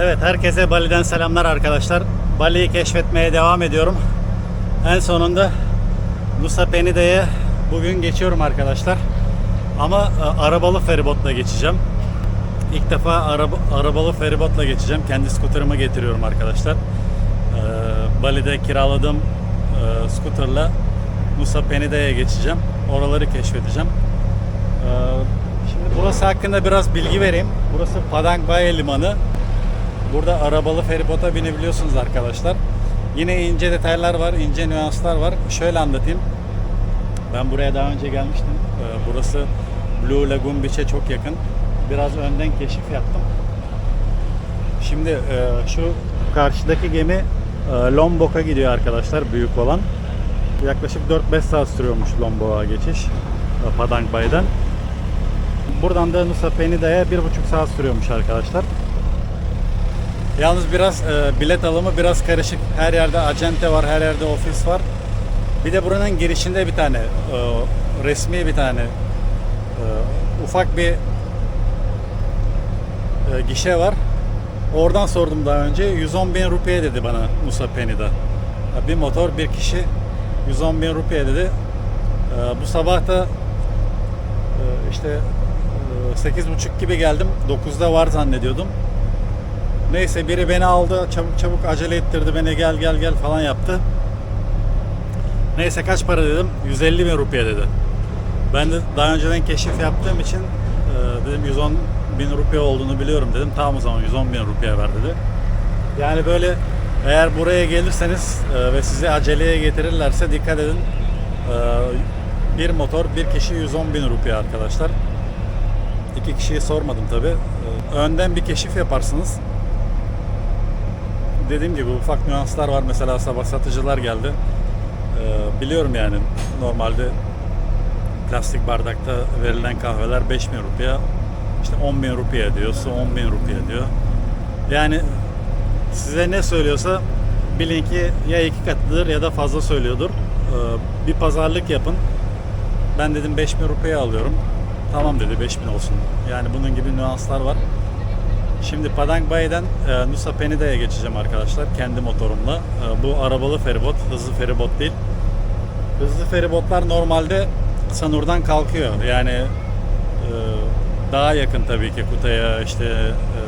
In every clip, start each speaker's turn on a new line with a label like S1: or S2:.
S1: Evet herkese Bali'den selamlar arkadaşlar. Bali'yi keşfetmeye devam ediyorum. En sonunda Nusa Penide'ye bugün geçiyorum arkadaşlar. Ama e, arabalı feribotla geçeceğim. İlk defa araba, arabalı feribotla geçeceğim. Kendi skuterımı getiriyorum arkadaşlar. Ee, Bali'de kiraladığım e, skuterla Nusa Penide'ye geçeceğim. Oraları keşfedeceğim. Ee, Şimdi burası hakkında biraz bilgi vereyim. Burası Padang Bayi Limanı. Burada arabalı feribota binebiliyorsunuz arkadaşlar. Yine ince detaylar var, ince nüanslar var. Şöyle anlatayım. Ben buraya daha önce gelmiştim. Ee, Burası Blue Lagoon Beach'e çok yakın. Biraz önden keşif yaptım. Şimdi e, şu karşıdaki gemi e, Lombok'a gidiyor arkadaşlar, büyük olan. Yaklaşık 4-5 saat sürüyormuş Lombok'a geçiş e, Padang Bay'dan. Buradan da Nusa Penida'ya 1,5 saat sürüyormuş arkadaşlar. Yalnız biraz e, bilet alımı biraz karışık. Her yerde acente var, her yerde ofis var. Bir de buranın girişinde bir tane e, resmi bir tane e, ufak bir e, gişe var. Oradan sordum daha önce. 110 bin rupiye dedi bana Musa Penida. Bir motor, bir kişi 110 bin rupiye dedi. E, bu sabah da e, işte e, 8.30 gibi geldim. 9'da var zannediyordum. Neyse biri beni aldı. Çabuk çabuk acele ettirdi beni. Gel gel gel falan yaptı. Neyse kaç para dedim. 150 bin rupiye dedi. Ben de daha önceden keşif yaptığım için e, dedim 110 bin rupiye olduğunu biliyorum dedim. Tamam o zaman 110 bin rupiye ver dedi. Yani böyle eğer buraya gelirseniz e, ve sizi aceleye getirirlerse dikkat edin. E, bir motor bir kişi 110 bin rupiye arkadaşlar. İki kişiyi sormadım tabi. Önden bir keşif yaparsınız. Dediğim gibi ufak nüanslar var. Mesela sabah satıcılar geldi. Ee, biliyorum yani normalde plastik bardakta verilen kahveler 5 bin rupiye işte 10 bin rupiye diyor, su 10 bin rupiye diyor. Yani size ne söylüyorsa bilin ki ya iki katıdır ya da fazla söylüyordur. Ee, bir pazarlık yapın. Ben dedim 5 bin rupiye alıyorum. Tamam dedi 5 bin olsun. Yani bunun gibi nüanslar var. Şimdi Padang Bay'den e, Nusa Penida'ya geçeceğim arkadaşlar kendi motorumla. E, bu arabalı feribot, hızlı feribot değil. Hızlı feribotlar normalde Sanur'dan kalkıyor. Yani e, daha yakın tabii ki Kutay'a işte e,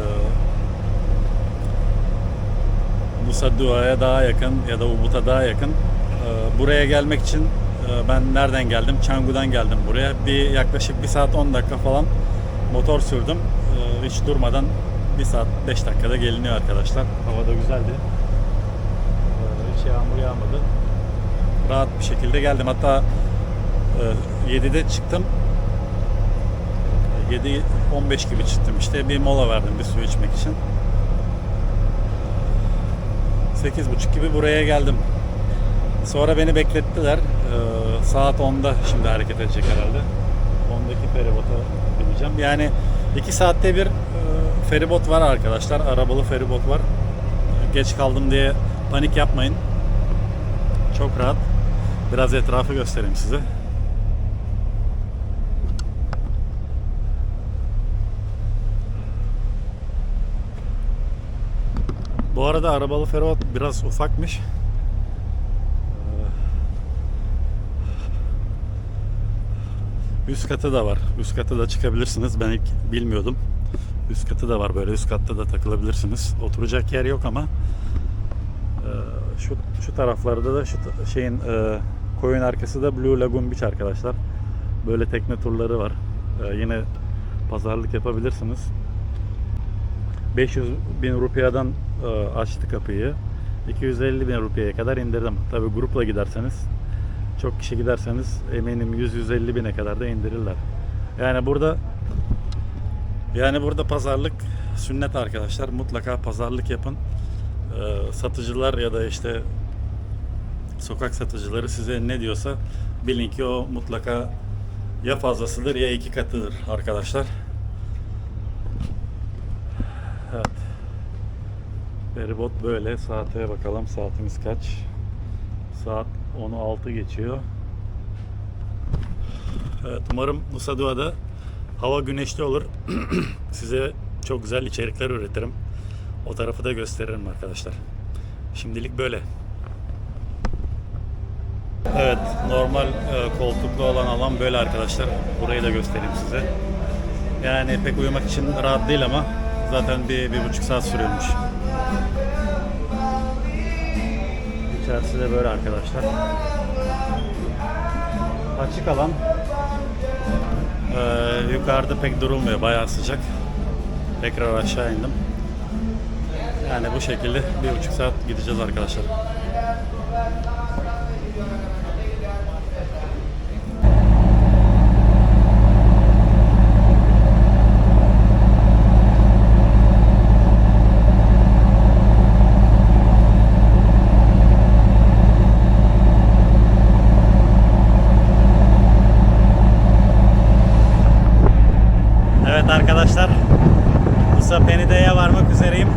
S1: Nusa Dua'ya daha yakın ya da Ubud'a daha yakın. E, buraya gelmek için e, ben nereden geldim? Canggu'dan geldim buraya. Bir yaklaşık 1 saat 10 dakika falan motor sürdüm. E, hiç durmadan 1 saat 5 dakikada geliniyor arkadaşlar. Hava da güzeldi. E, hiç yağmur yağmadı. Rahat bir şekilde geldim. Hatta e, 7'de çıktım. 7-15 gibi çıktım işte. Bir mola verdim bir su içmek için. 8.30 gibi buraya geldim. Sonra beni beklettiler. Ee, saat 10'da şimdi hareket edecek herhalde. 10'daki feribota bineceğim. Yani 2 saatte bir e, feribot var arkadaşlar. Arabalı feribot var. Geç kaldım diye panik yapmayın. Çok rahat. Biraz etrafı göstereyim size. Bu arada arabalı feribot biraz ufakmış. Üst katı da var. Üst katı da çıkabilirsiniz. Ben ilk bilmiyordum. Üst katı da var böyle. Üst katta da takılabilirsiniz. Oturacak yer yok ama ee, şu şu taraflarda da şu şeyin e, koyun arkası da Blue Lagoon Beach arkadaşlar. Böyle tekne turları var. Ee, yine pazarlık yapabilirsiniz. 500 bin rupiyadan e, açtı kapıyı. 250 bin rupiyaya kadar indirdim. Tabi grupla giderseniz çok kişi giderseniz eminim 100-150 bine kadar da indirirler. Yani burada yani burada pazarlık sünnet arkadaşlar. Mutlaka pazarlık yapın. Ee, satıcılar ya da işte sokak satıcıları size ne diyorsa bilin ki o mutlaka ya fazlasıdır ya iki katıdır arkadaşlar. Evet. Feribot böyle. Saate bakalım. Saatimiz kaç? Saat 10'u 6 geçiyor. Evet, umarım Nusa Dua'da hava güneşli olur. Size çok güzel içerikler üretirim. O tarafı da gösteririm arkadaşlar. Şimdilik böyle. Evet, normal e, koltuklu olan alan böyle arkadaşlar. Burayı da göstereyim size. Yani pek uyumak için rahat değil ama zaten bir, bir buçuk saat sürüyormuş. İçerisi de böyle arkadaşlar. Açık alan. Ee, yukarıda pek durulmuyor. Bayağı sıcak. Tekrar aşağı indim. Yani bu şekilde bir buçuk saat gideceğiz arkadaşlar. Evet arkadaşlar. Musa Penide'ye varmak üzereyim.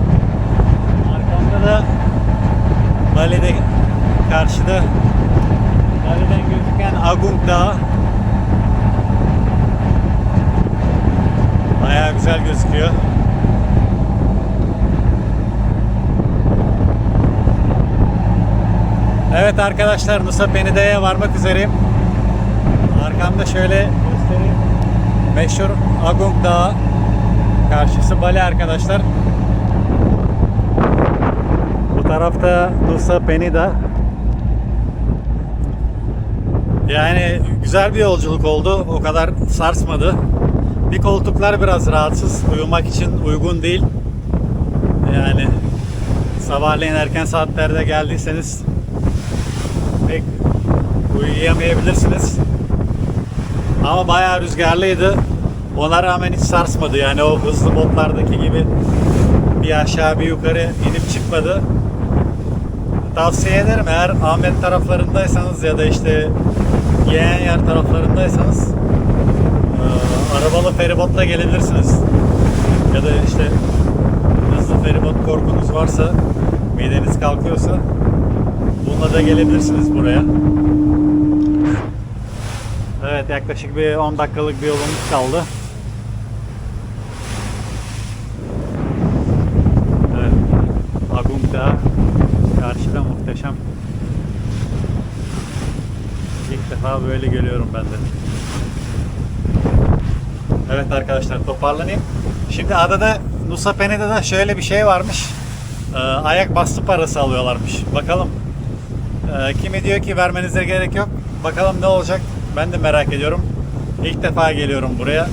S1: Arkamda da Bali'de karşıda Bali'den gözüken Agung Dağı. Bayağı güzel gözüküyor. Evet arkadaşlar Nusa Penide'ye varmak üzereyim. Arkamda şöyle göstereyim. Meşhur Agung Dağı karşısı Bali arkadaşlar. Bu tarafta Nusa Penida. Yani güzel bir yolculuk oldu. O kadar sarsmadı. Bir koltuklar biraz rahatsız. Uyumak için uygun değil. Yani sabahleyin erken saatlerde geldiyseniz pek uyuyamayabilirsiniz. Ama bayağı rüzgarlıydı. Ona rağmen hiç sarsmadı. Yani o hızlı botlardaki gibi bir aşağı bir yukarı inip çıkmadı. Tavsiye ederim eğer Ahmet taraflarındaysanız ya da işte Yeğen yer taraflarındaysanız e, arabalı feribotla gelebilirsiniz. Ya da işte hızlı feribot korkunuz varsa mideniz kalkıyorsa bununla da gelebilirsiniz buraya. Evet yaklaşık bir 10 dakikalık bir yolumuz kaldı. Evet. Agung Dağı karşıda muhteşem. İlk defa böyle görüyorum ben de. Evet arkadaşlar toparlanayım. Şimdi adada Nusa Penida'da şöyle bir şey varmış. Ee, ayak bastı parası alıyorlarmış. Bakalım. Ee, kimi diyor ki vermenize gerek yok. Bakalım ne olacak. Ben de merak ediyorum. İlk defa geliyorum buraya.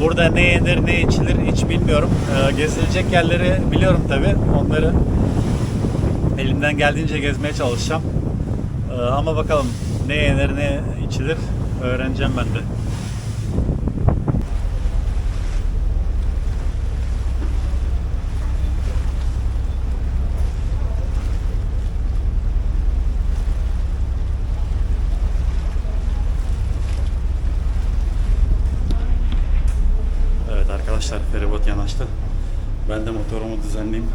S1: Burada ne yenir ne içilir hiç bilmiyorum. Ee, gezilecek yerleri biliyorum tabi. Onları elimden geldiğince gezmeye çalışacağım. Ee, ama bakalım ne yenir ne içilir öğreneceğim ben de. Evet arkadaşlar feribot yanaştı. Ben de motorumu düzenleyeyim.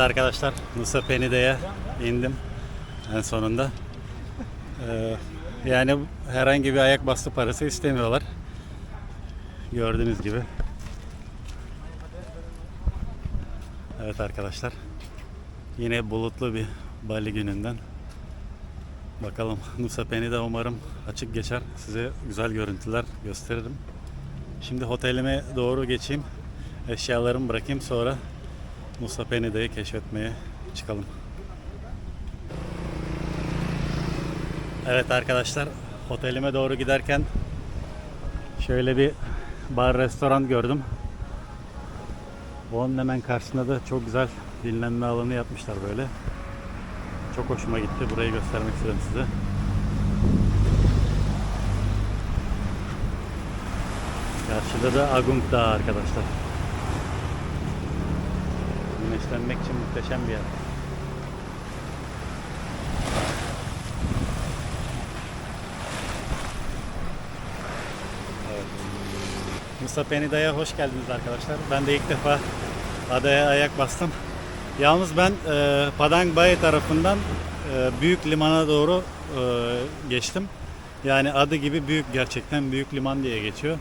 S1: Evet arkadaşlar Nusa Penide'ye indim en sonunda. Ee, yani herhangi bir ayak bastı parası istemiyorlar. Gördüğünüz gibi. Evet arkadaşlar. Yine bulutlu bir Bali gününden. Bakalım Nusa Penide umarım açık geçer. Size güzel görüntüler gösteririm. Şimdi otelime doğru geçeyim. Eşyalarımı bırakayım sonra Nusa Penide'yi keşfetmeye çıkalım. Evet arkadaşlar, otelime doğru giderken şöyle bir bar restoran gördüm. Onun hemen karşısında da çok güzel dinlenme alanı yapmışlar böyle. Çok hoşuma gitti. Burayı göstermek istedim size. Karşıda da Agung Dağı arkadaşlar. Güneşlenmek için muhteşem bir yer. Musa Penida'ya hoş geldiniz arkadaşlar. Ben de ilk defa adaya ayak bastım. Yalnız ben e, Padang Bay tarafından e, büyük limana doğru e, geçtim. Yani adı gibi büyük gerçekten büyük liman diye geçiyor.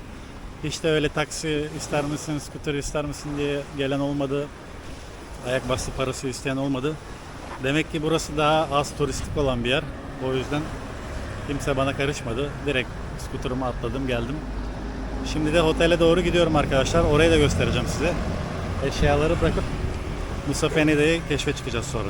S1: Hiç de öyle taksi ister misin, scooter ister misin diye gelen olmadı. Ayak bastı parası isteyen olmadı. Demek ki burası daha az turistik olan bir yer. O yüzden kimse bana karışmadı. Direkt scooter'ıma atladım geldim. Şimdi de otele doğru gidiyorum arkadaşlar. Orayı da göstereceğim size. Eşyaları bırakıp Musa Penida'yı keşfe çıkacağız sonra.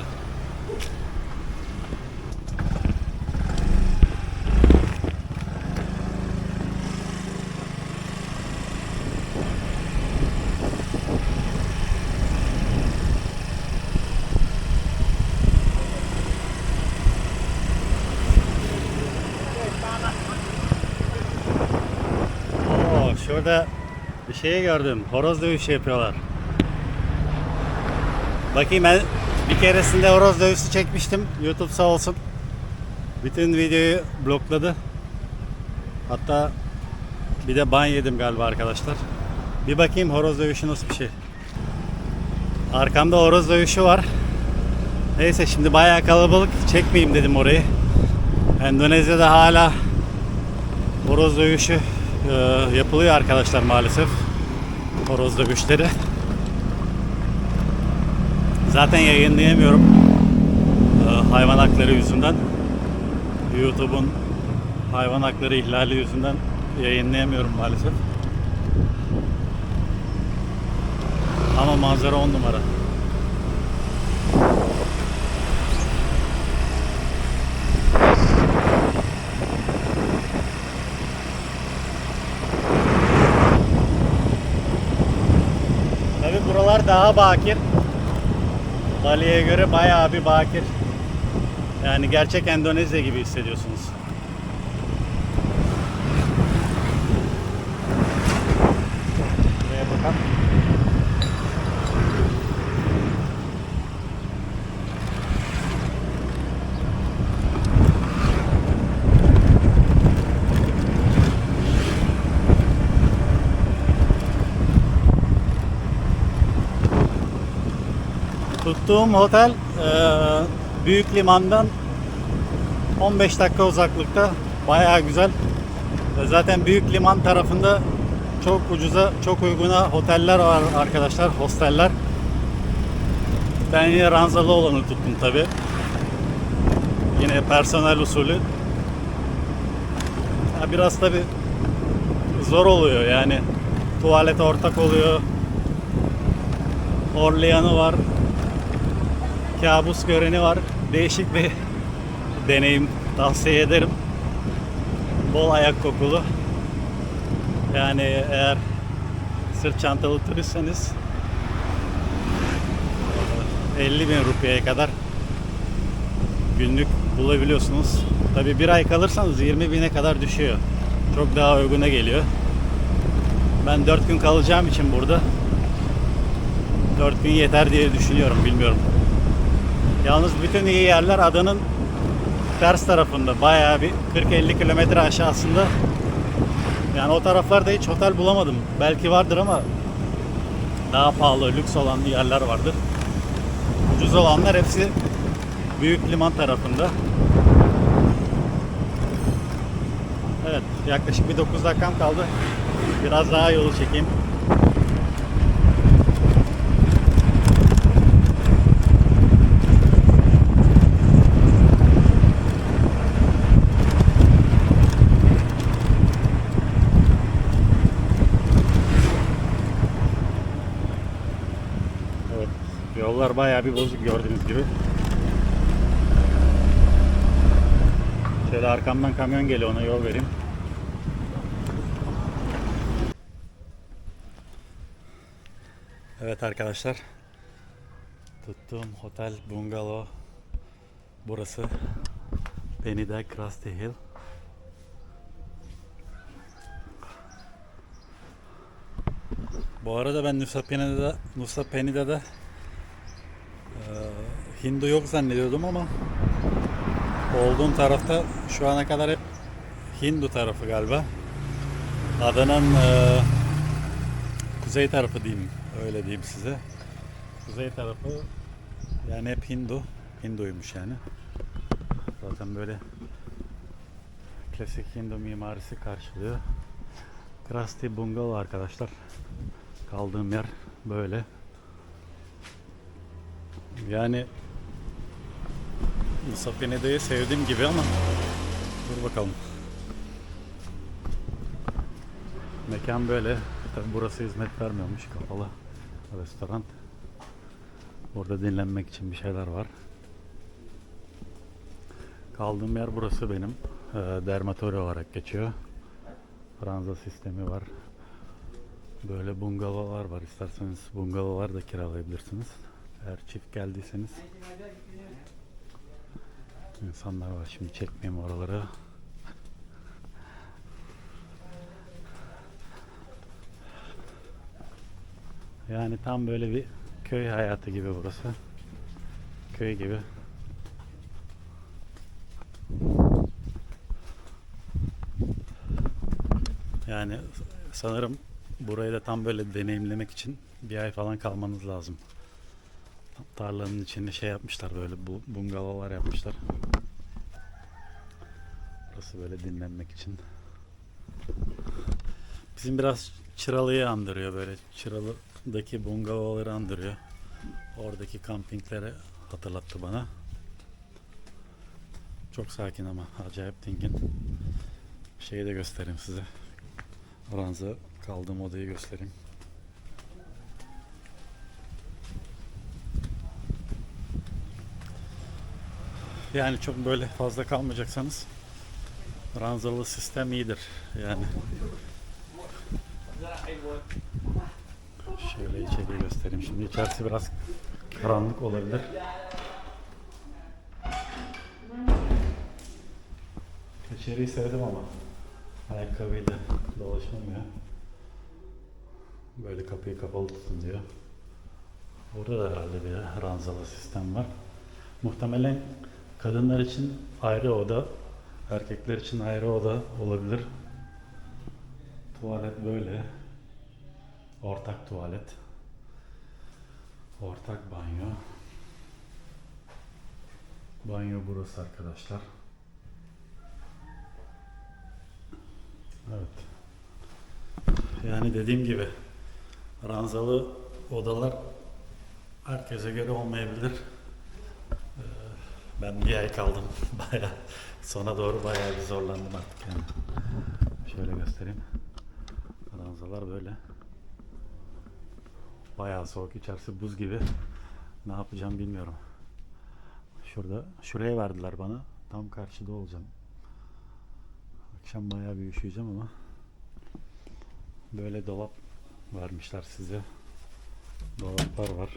S1: Oo, şurada bir şey gördüm. Horoz dövüşü yapıyorlar. Bakayım ben bir keresinde horoz dövüşü çekmiştim. YouTube sağ olsun. Bütün videoyu blokladı. Hatta bir de ban yedim galiba arkadaşlar. Bir bakayım horoz dövüşü nasıl bir şey. Arkamda horoz dövüşü var. Neyse şimdi bayağı kalabalık çekmeyeyim dedim orayı. Endonezya'da hala horoz dövüşü e, yapılıyor arkadaşlar maalesef. Horoz dövüşleri. Zaten yayınlayamıyorum. e, hayvan hakları yüzünden. YouTube'un hayvan hakları ihlali yüzünden yayınlayamıyorum maalesef. Ama manzara on numara. Tabi buralar daha bakir. Bali'ye göre bayağı bir bakir. Yani gerçek Endonezya gibi hissediyorsunuz. Buraya bakalım. Tuttuğum otel e, büyük limandan 15 dakika uzaklıkta. Bayağı güzel. E, Zaten büyük liman tarafında çok ucuza, çok uyguna oteller var arkadaşlar, hosteller. Ben yine ranzalı olanı tuttum tabi. Yine personel usulü. Ya biraz tabi zor oluyor yani. Tuvalet ortak oluyor. Orleyanı var. Kabus göreni var. Değişik bir deneyim tavsiye ederim. Bol ayak kokulu. Yani eğer sırt çantalı turistseniz 50 bin rupiyaya kadar günlük bulabiliyorsunuz. Tabi bir ay kalırsanız 20 bine kadar düşüyor. Çok daha uyguna geliyor. Ben 4 gün kalacağım için burada 4 gün yeter diye düşünüyorum bilmiyorum. Yalnız bütün iyi yerler adanın ters tarafında. Bayağı bir 40-50 kilometre aşağısında. Yani o taraflarda hiç otel bulamadım. Belki vardır ama daha pahalı, lüks olan yerler vardır. Ucuz olanlar hepsi büyük liman tarafında. Evet, yaklaşık bir 9 dakikam kaldı. Biraz daha yolu çekeyim. Evet. Yollar bayağı bir bozuk gördüğünüz gibi. Şöyle arkamdan kamyon geliyor ona yol vereyim. Evet arkadaşlar. Tuttuğum otel bungalow burası. Penida Krusty Hill. Bu arada ben Nusa Penida'da, Nusa Penida'da e, Hindu yok zannediyordum ama olduğum tarafta şu ana kadar hep Hindu tarafı galiba. Adanın e, kuzey tarafı diyeyim. Öyle diyeyim size. Kuzey tarafı yani hep Hindu. Hinduymuş yani. Zaten böyle klasik Hindu mimarisi karşılıyor. Krusty Bungalow arkadaşlar. Kaldığım yer böyle. Yani Musapenede'yi sevdiğim gibi ama dur bakalım. Mekan böyle. Tabi burası hizmet vermiyormuş. Kapalı restoran. Burada dinlenmek için bir şeyler var. Kaldığım yer burası benim. Ee, dermatoloji olarak geçiyor. Franza sistemi var. Böyle bungalovlar var. İsterseniz bungalovlar da kiralayabilirsiniz. Eğer çift geldiyseniz. İnsanlar var. Şimdi çekmeyeyim oraları. Yani tam böyle bir köy hayatı gibi burası. Köy gibi. Yani sanırım burayı da tam böyle deneyimlemek için bir ay falan kalmanız lazım. Tarlanın içinde şey yapmışlar böyle bu bungalovlar yapmışlar. Burası böyle dinlenmek için. Bizim biraz Çıralı'yı andırıyor böyle. Çıralı'daki bungalovları andırıyor. Oradaki kampingleri hatırlattı bana. Çok sakin ama acayip dingin. Şeyi de göstereyim size. Ranza kaldığım odayı göstereyim. Yani çok böyle fazla kalmayacaksanız ranzalı sistem iyidir. Yani şöyle içeriği göstereyim. Şimdi içerisi biraz karanlık olabilir. İçeriği sevdim ama ayakkabıyla dolaşılmıyor. Böyle kapıyı kapalı tutun diyor. Burada da herhalde bir ranzalı sistem var. Muhtemelen kadınlar için ayrı oda, erkekler için ayrı oda olabilir. Tuvalet böyle. Ortak tuvalet. Ortak banyo. Banyo burası arkadaşlar. Evet. Yani dediğim gibi ranzalı odalar herkese göre olmayabilir. Ben bir ay kaldım. Baya sona doğru bayağı bir zorlandım artık yani. Şöyle göstereyim. Ranzalar böyle. Bayağı soğuk içerisi buz gibi. Ne yapacağım bilmiyorum. Şurada şuraya verdiler bana. Tam karşıda olacağım. Akşam bayağı bir üşüyeceğim ama böyle dolap vermişler size. Dolaplar var.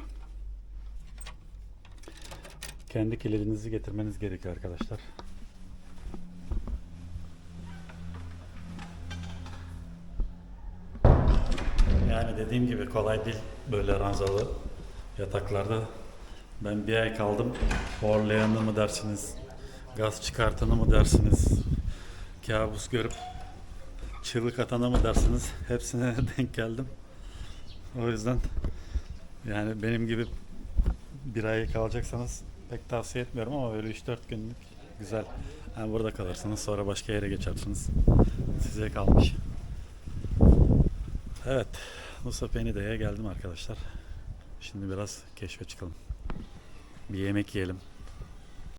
S1: Kendi kilidinizi getirmeniz gerekiyor arkadaşlar. Yani dediğim gibi kolay değil böyle ranzalı yataklarda. Ben bir ay kaldım. Horlayanı mı dersiniz, gaz çıkartanı mı dersiniz, kabus görüp çığlık atana mı dersiniz hepsine denk geldim. O yüzden yani benim gibi bir ay kalacaksanız pek tavsiye etmiyorum ama böyle 3-4 günlük güzel. Yani burada kalırsınız sonra başka yere geçersiniz. Size kalmış. Evet. Nusa Penide'ye geldim arkadaşlar. Şimdi biraz keşfe çıkalım. Bir yemek yiyelim.